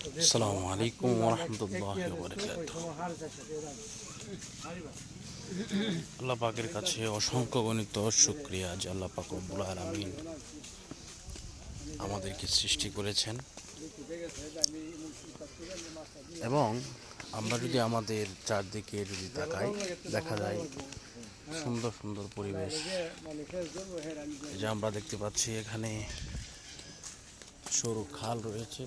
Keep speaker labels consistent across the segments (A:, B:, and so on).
A: আসসালামু আলাইকুম ওরহমতুল্লাহ বরকাত আল্লাহ পাকের কাছে অসংখ্য গণিত শুক্রিয়া যে আল্লাহ পাক আমাদেরকে সৃষ্টি করেছেন। এবং আমরা যদি আমাদের চারদিকে যদি তাকাই, দেখা যায় সুন্দর সুন্দর পরিবেশ। যে আমরা দেখতে পাচ্ছি এখানে সরু খাল রয়েছে।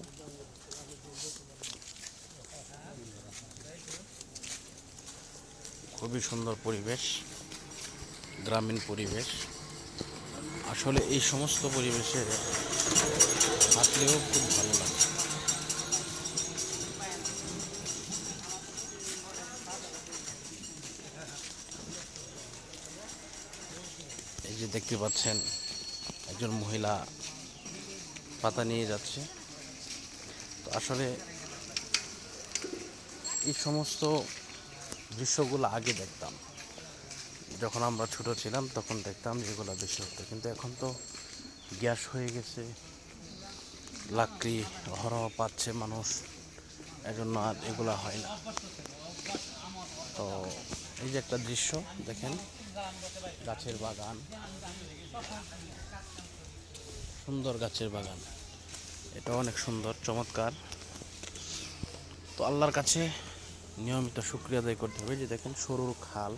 A: খুবই সুন্দর পরিবেশ, গ্রামীণ পরিবেশ। আসলে এই সমস্ত পরিবেশে থাকলেও খুব ভালো লাগে। এই যে দেখতে পাচ্ছেন, একজন মহিলা পাতা নিয়ে যাচ্ছে। তো আসলে এই সমস্ত দৃশ্যগুলো আগে দেখতাম। যখন আমরা ছোট ছিলাম, তখন দেখতাম যেগুলো বেশি হতো। কিন্তু এখন তো গ্যাস হয়ে গেছে, লাকড়ি হরহ পাচ্ছে মানুষ, এজন্য আর এগুলা হয় না। তো এই যে একটা দৃশ্য, দেখেন, গাছের বাগান। সুন্দর গাছের বাগান। এটা অনেক সুন্দর, চমৎকার। তো আল্লাহর কাছে নিয়মিত শুক্রিয়া আদায় করতে হবে যে দেখেন সরুর খাল।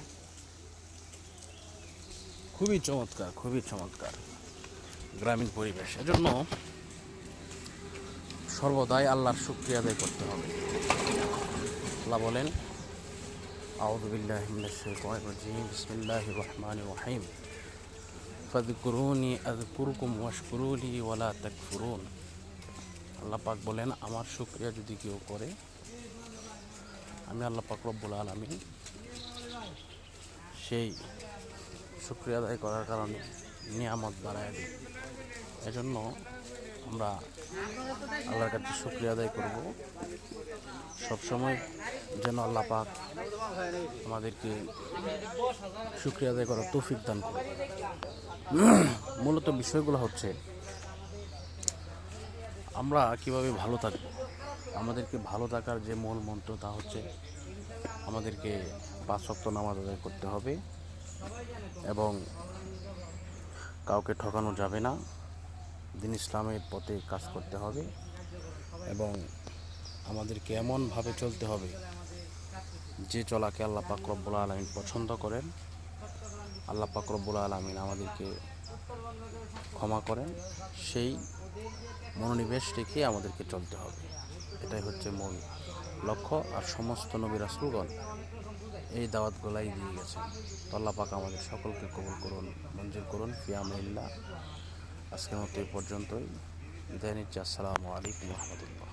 A: খুবই চমৎকার খুবই চমৎকার গ্রামীণ পরিবেশ। এজন্য সর্বদাই আল্লাহর শুক্রিয়া আদায় করতে হবে। আল্লাহ বলেন রহিম। ফাযকুরুনি আযকুরকুম ওয়াশকুরুলি ওয়ালা তাকফুরুন। আল্লাহ পাক বলেন, আমার শুক্রিয়া যদি কেউ করে আমি আল্লাহ পাক রব্বুল আলমী সেই শুক্রিয়া আদায় করার কারণে নিয়ামত বাড়ায় দিই। এজন্য আমরা আল্লাহর কাছে শুক্রিয়া আদায় করব। সবসময় যেন আল্লাহ পাক আমাদেরকে শুক্রিয়া আদায় করার তৌফিক দান করে মূলত বিষয়গুলো হচ্ছে আমরা কীভাবে ভালো থাকব? আমাদেরকে ভালো থাকার যে মূল মন্ত্র তা হচ্ছে আমাদেরকে পাঁচ সপ্তাহ নামাজ আদায় করতে হবে এবং কাউকে ঠকানো যাবে না। দিন ইসলামের পথে কাজ করতে হবে এবং আমাদেরকে এমনভাবে চলতে হবে যে চলাকে আল্লাহ পাক রব্বুল আলমিন পছন্দ করেন। আল্লাহ পাক রব্বুল আলমিন আমাদেরকে ক্ষমা করেন। সেই মনোনিবেশ রেখে আমাদেরকে চলতে হবে। এটাই হচ্ছে মূল লক্ষ্য। আর সমস্ত নবী রাসুলগণ এই দাওয়াতগুলাই দিয়ে গেছে। পাক আমাদের সকলকে কবুল করুন, মঞ্জুর করুন। ফিয়ামিল্লা আজকের মতো এই পর্যন্তই। দেন ইচ্ছা আসসালামু আলাইকুম রহমতুল্লাহ।